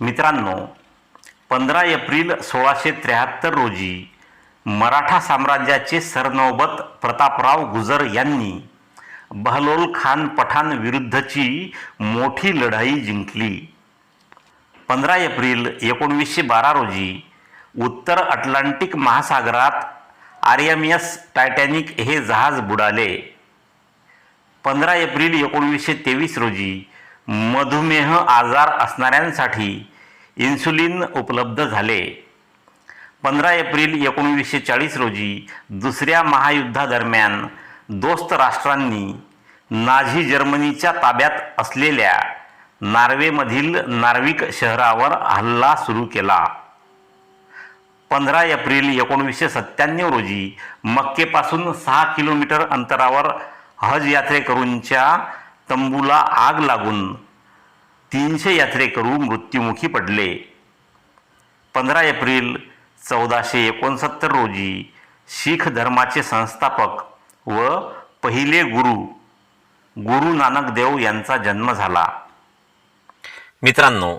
मित्रांनो पंधरा एप्रिल सोळाशे त्र्याहत्तर रोजी मराठा साम्राज्याचे सरनौबत प्रतापराव गुजर यांनी बहलोल खान पठाण विरुद्धची मोठी लढाई जिंकली. पंधरा एप्रिल एकोणवीसशे बारा रोजी उत्तर अटलांटिक महासागरात आर एम एस टायटॅनिक हे जहाज बुडाले. पंधरा एप्रिल एकोणवीसशे तेवीस रोजी मधुमेह आजार असणाऱ्यांसाठी इन्सुलिन उपलब्ध झाले. पंधरा एप्रिल एकोणवीसशे चाळीस रोजी दुसऱ्या महायुद्धादरम्यान दोस्त राष्ट्रांनी नाझी जर्मनीच्या ताब्यात असलेल्या नार्वेमधील नार्विक शहरावर हल्ला सुरू केला. पंधरा एप्रिल एकोणवीसशे सत्त्याण्णव रोजी मक्केपासून सहा किलोमीटर अंतरावर हज यात्रेकरूंच्या तंबूला आग लागून तीनशे यात्रेकरू मृत्युमुखी पडले. पंधरा एप्रिल चौदाशे एकोणसत्तर रोजी शीख धर्माचे संस्थापक व पहिले गुरु गुरु नानक देव यांचा जन्म झाला. मित्रांनो